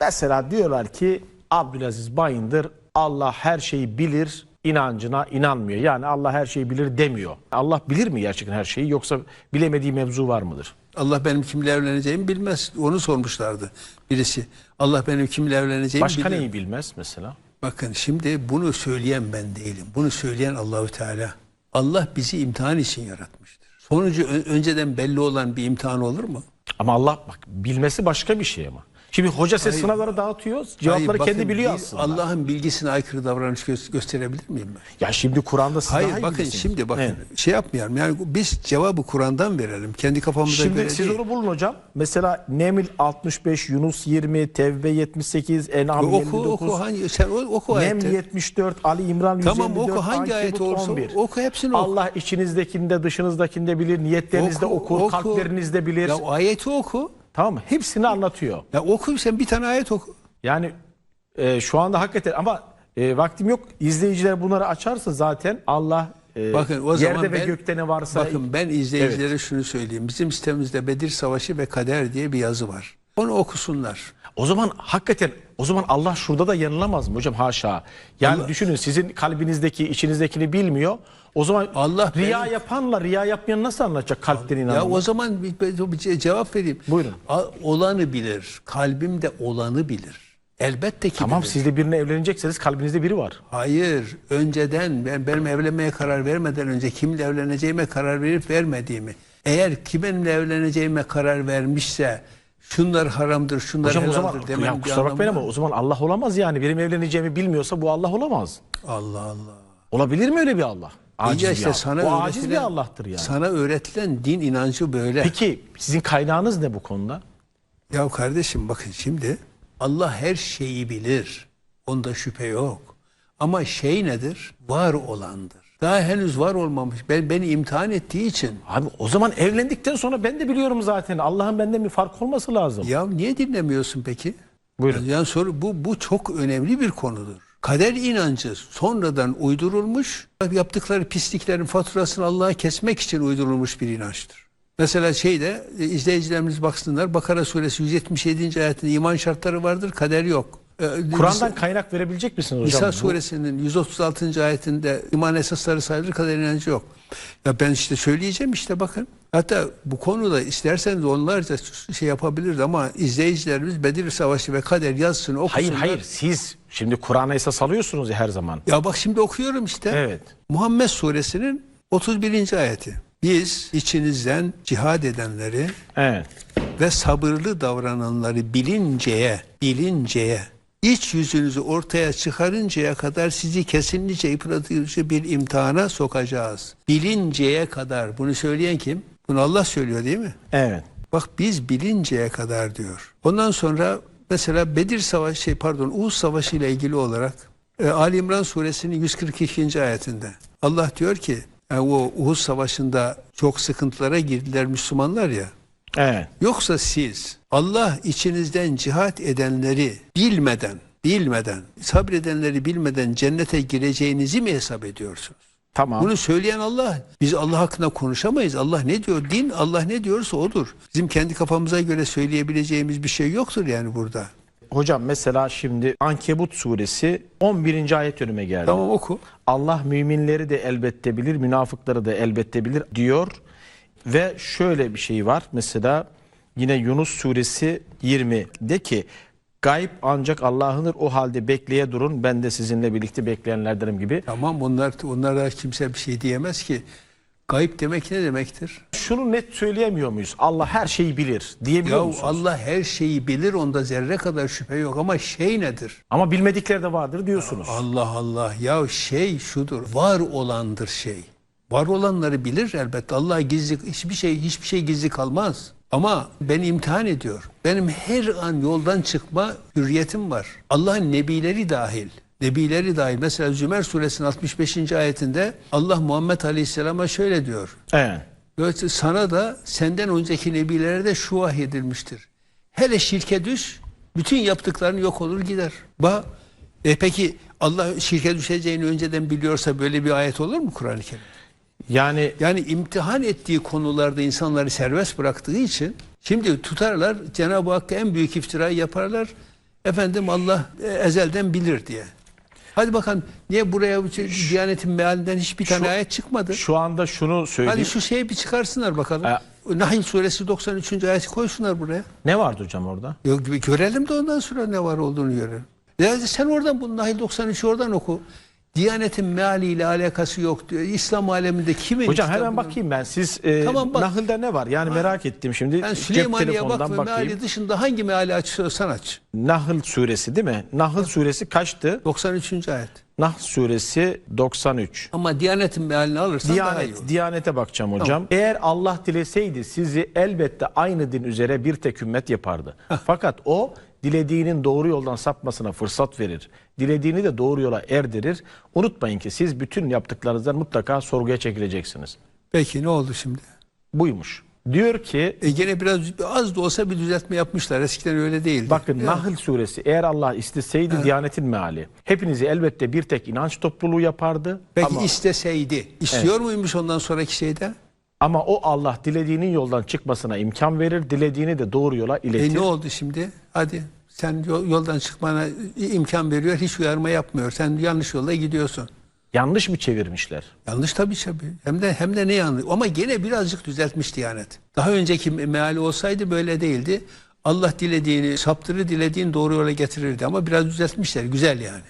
Mesela diyorlar ki Abdülaziz Bayındır Allah her şeyi bilir inancına inanmıyor. Yani Allah her şeyi bilir demiyor. Allah bilir mi gerçekten her şeyi yoksa bilemediği mevzu var mıdır? Allah benim kimle evleneceğimi bilmez. Onu sormuşlardı birisi. Allah benim kimle evleneceğimi Başka bilir. neyi bilmez mesela? Bakın şimdi bunu söyleyen ben değilim. Bunu söyleyen Allahü Teala. Allah bizi imtihan için yaratmıştır. Sonucu önceden belli olan bir imtihan olur mu? Ama Allah bak bilmesi başka bir şey ama. Şimdi hoca size Hayır. sınavları dağıtıyor. Cevapları Hayır, bakın, kendi biliyor bil- aslında. Allah'ın bilgisine aykırı davranış gö- gösterebilir miyim ben? Ya şimdi Kur'an'da siz daha Hayır iyi bakın bilirsiniz. şimdi bakın Evet. şey yapmayalım. Yani biz cevabı Kur'an'dan verelim. Kendi kafamıza Şimdi göre siz değil. onu bulun hocam. Mesela Neml 65, Yunus 20, Tevbe 78, En'am oku 59, oku hangi sen o- oku Neml ayeti. 74, Ali İmran 154, Tamam oku hangi Ankebut ayet olursa 11. oku hepsini oku. Allah içinizdekinde dışınızdakinde bilir, niyetlerinizde okur, kalplerinizde bilir. Ya o ayeti oku. Tamam mı? Hepsini anlatıyor. Ya oku sen bir tane ayet oku. Yani e, şu anda hakikaten ama e, vaktim yok. İzleyiciler bunları açarsa zaten Allah e, Bakın o yerde zaman ve ben, gökte ne varsa Bakın ben izleyicilere şunu söyleyeyim. Bizim sitemizde Bedir Savaşı ve Kader diye bir yazı var. Onu okusunlar. O zaman hakikaten o zaman Allah şurada da yanılamaz mı hocam haşa. Yani düşünün sizin kalbinizdeki içinizdekini bilmiyor. O zaman Allah riya benim- yapanla riya yapmayan nasıl anlatacak kalpten Ya inananı? o zaman bir, bir- ce- cevap vereyim. Buyurun. Olanı bilir. Kalbimde olanı bilir. Elbette ki Tamam bilir. siz de birine evlenecekseniz kalbinizde biri var. Hayır. Önceden ben benim evlenmeye karar vermeden önce kimle evleneceğime karar verip vermediğimi. Eğer kiminle evleneceğime karar vermişse şunlar haramdır, şunlar Hocam o helaldir zaman demem ya bir kusura bakmayın ama o zaman Allah olamaz yani. Benim evleneceğimi bilmiyorsa bu Allah olamaz. Allah Allah. Olabilir mi öyle bir Allah? Aciz Ya bir işte Allah. sana o aciz bir Allah'tır yani. Sana öğretilen din inancı böyle. Peki sizin kaynağınız ne bu konuda? Ya kardeşim bakın şimdi Allah her şeyi bilir. Onda şüphe yok. Ama şey nedir? Var olandır. Daha henüz var olmamış. Ben beni imtihan ettiği için. Abi o zaman evlendikten sonra ben de biliyorum zaten. Allah'ın benden bir fark olması lazım. Ya niye dinlemiyorsun peki? Buyurun. Yani soru bu bu çok önemli bir konudur. Kader inancı sonradan uydurulmuş, yaptıkları pisliklerin faturasını Allah'a kesmek için uydurulmuş bir inançtır. Mesela şeyde e, izleyicilerimiz baksınlar Bakara suresi 177. ayetinde iman şartları vardır, kader yok. Ee, Kur'an'dan kaynak verebilecek misiniz hocam? Nisa suresinin 136. ayetinde iman esasları sayılır kader inancı yok. Ya ben işte söyleyeceğim işte bakın. Hatta bu konuda isterseniz onlarca şey yapabiliriz ama izleyicilerimiz Bedir Savaşı ve kader yazısını okusunlar. Hayır hayır siz şimdi Kur'an'a esas alıyorsunuz ya her zaman. Ya bak şimdi okuyorum işte. Evet. Muhammed suresinin 31. ayeti. Biz içinizden cihad edenleri Evet. ve sabırlı davrananları bilinceye, bilinceye, iç yüzünüzü ortaya çıkarıncaya kadar sizi kesinlikle yıpratıcı bir imtihana sokacağız. Bilinceye kadar. Bunu söyleyen kim? Bunu Allah söylüyor değil mi? Evet. Bak biz bilinceye kadar diyor. Ondan sonra mesela Bedir Savaşı, şey pardon Uhud Savaşı ile ilgili olarak e, Ali İmran suresinin 142. ayetinde Allah diyor ki yani o Uhud Savaşı'nda çok sıkıntılara girdiler Müslümanlar ya. Evet. Yoksa siz Allah içinizden cihat edenleri bilmeden, bilmeden, sabredenleri bilmeden cennete gireceğinizi mi hesap ediyorsunuz? Tamam. Bunu söyleyen Allah. Biz Allah hakkında konuşamayız. Allah ne diyor? Din Allah ne diyorsa odur. Bizim kendi kafamıza göre söyleyebileceğimiz bir şey yoktur yani burada. Hocam mesela şimdi Ankebut suresi 11. ayet önüme geldi. Tamam oku. Allah müminleri de elbette bilir, münafıkları da elbette bilir diyor. Ve şöyle bir şey var. Mesela yine Yunus suresi 20 de ki gayb ancak Allah'ındır o halde bekleye durun ben de sizinle birlikte bekleyenlerdenim gibi. Tamam onlar onlara kimse bir şey diyemez ki. Gayip demek ne demektir? Şunu net söyleyemiyor muyuz? Allah her şeyi bilir diyebiliyor Ya musunuz? Allah her şeyi bilir onda zerre kadar şüphe yok ama şey nedir? Ama bilmedikleri de vardır diyorsunuz. Allah Allah ya şey şudur var olandır şey. Var olanları bilir elbette. Allah gizli hiçbir şey hiçbir şey gizli kalmaz. Ama beni imtihan ediyor. Benim her an yoldan çıkma hürriyetim var. Allah'ın nebileri dahil. Nebileri dahil. Mesela Zümer suresinin 65. ayetinde Allah Muhammed Aleyhisselam'a şöyle diyor. Evet. Sana da senden önceki nebilere de şu vahyedilmiştir. Hele şirke düş, bütün yaptıkların yok olur gider. Ba, e peki Allah şirke düşeceğini önceden biliyorsa böyle bir ayet olur mu Kur'an-ı Kerim? Yani Yani imtihan ettiği konularda insanları serbest bıraktığı için şimdi tutarlar Cenab-ı Hakk'a en büyük iftirayı yaparlar. Efendim Allah e, ezelden bilir diye. Hadi bakalım niye buraya bu şey- Diyanet'in mealinden hiçbir tane Şu- ayet çıkmadı? Şu anda şunu söyleyeyim. Hadi şu şeyi bir çıkarsınlar bakalım. E- Nahl suresi 93. ayeti koysunlar buraya. Ne vardı hocam orada? Yok, görelim de ondan sonra ne var olduğunu görelim. Ya sen oradan bu Nahl 93'ü oradan oku. Diyanetin mealiyle alakası yok diyor. İslam aleminde kimin Hocam hemen bakayım ben. Siz e, Tamam, bak. Nahıl'da ne var? Yani merak ettim şimdi. Ben Süleymaniye bak ve bakayım. meali dışında hangi meali açıyorsan aç. Nahl suresi değil mi? Nahl suresi kaçtı? 93. ayet. Nahl suresi 93. Ama Diyanet'in mealini alırsan daha iyi Diyanet, olur. Diyanete bakacağım hocam. Eğer Allah dileseydi sizi elbette aynı din üzere bir tek ümmet yapardı. Fakat o dilediğinin doğru yoldan sapmasına fırsat verir. Dilediğini de doğru yola erdirir. Unutmayın ki siz bütün yaptıklarınızdan mutlaka sorguya çekileceksiniz. Peki ne oldu şimdi? Buymuş. Diyor ki E gene biraz az da olsa bir düzeltme yapmışlar. Eskiden öyle değildi. Bakın Ya, Nahl suresi eğer Allah isteseydi Diyanetin meali. Hepinizi elbette bir tek inanç topluluğu yapardı. Peki ama, isteseydi. İstiyor muymuş ondan sonraki şeyde? ama o Allah dilediğinin yoldan çıkmasına imkan verir. Dilediğini de doğru yola iletir. E ne oldu şimdi? Hadi sen yol- yoldan çıkmana imkan veriyor. Hiç uyarma yapmıyor. Sen yanlış yolda gidiyorsun. Yanlış mı çevirmişler? Yanlış tabii tabii. Hem de hem de ne yanlış. Ama gene birazcık düzeltmiş Diyanet. Daha önceki meali olsaydı böyle değildi. Allah dilediğini saptırır, dilediğini doğru yola getirirdi. Ama biraz düzeltmişler. Güzel yani.